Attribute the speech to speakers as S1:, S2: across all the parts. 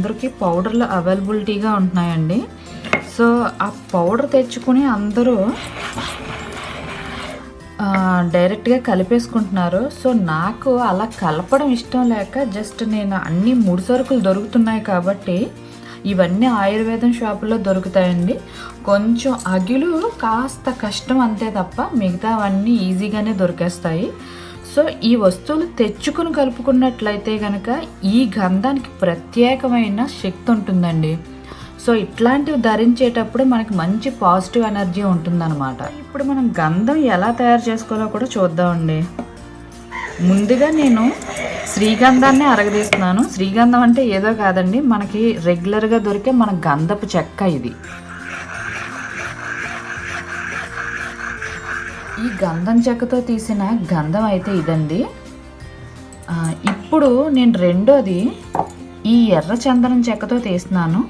S1: అందరికీ పౌడర్లు అవైలబిలిటీగా ఉంటున్నాయండి. సో ఆ పౌడర్ తెచ్చుకుని అందరూ డైరెక్ట్గా కలిపేసుకుంటున్నారు. సో నాకు అలా కలపడం ఇష్టం లేక జస్ట్ నేను అన్ని ముడి సరుకులు దొరుకుతున్నాయి కాబట్టి ఇవన్నీ ఆయుర్వేదం షాపుల్లో దొరుకుతాయండి. కొంచెం అగిలు కాస్త కష్టం అంతే తప్ప మిగతావన్నీ ఈజీగానే దొరికేస్తాయి. సో ఈ వస్తువులు తెచ్చుకుని కలుపుకున్నట్లయితే కనుక ఈ గంధానికి ప్రత్యేకమైన శక్తి ఉంటుందండి. సో ఇట్లాంటివి ధరించేటప్పుడు మనకి మంచి పాజిటివ్ ఎనర్జీ ఉంటుందన్నమాట. ఇప్పుడు మనం గంధం ఎలా తయారు చేసుకోవాలో కూడా చూద్దామండి. ముందుగా నేను శ్రీగంధాన్ని అరగదీస్తున్నాను. శ్రీగంధం అంటే ఏదో కాదండి. మనకి రెగ్యులర్గా దొరికే మన గంధపు చెక్క ఇది. ఈ గంధం చెక్కతో తీసిన గంధం అయితే ఇదండి. ఇప్పుడు నేను రెండోది ఈ ఎర్ర చందనం చెక్కతో తీస్తున్నాను.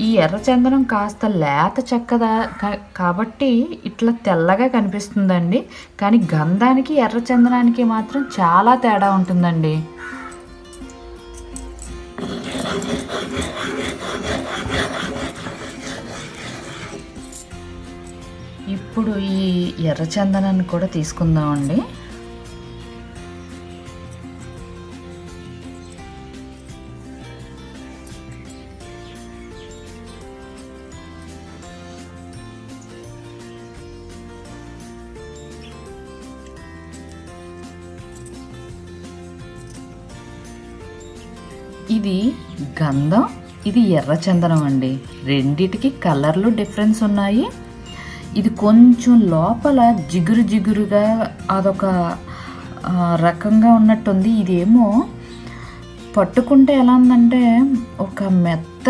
S1: ఈ ఎర్ర చందనం కాస్త లేత చెక్కదా కా- కాబట్టి ఇట్లా తెల్లగా కనిపిస్తుందండి. కానీ గంధానికి ఎర్ర చందనానికి మాత్రం చాలా తేడా ఉంటుందండి. ఇప్పుడు ఈ ఎర్ర చందనాన్ని కూడా తీసుకుందామండి. ఇది గంధం ఇది ఎర్రచందనం అండి. రెండిటికి కలర్లు డిఫరెన్స్ ఉన్నాయి. ఇది కొంచెం లోపల జిగురు జిగురుగా అదొక రకంగా ఉన్నట్టుంది. ఇదేమో పట్టుకుంటే ఎలా ఉందంటే ఒక మెత్త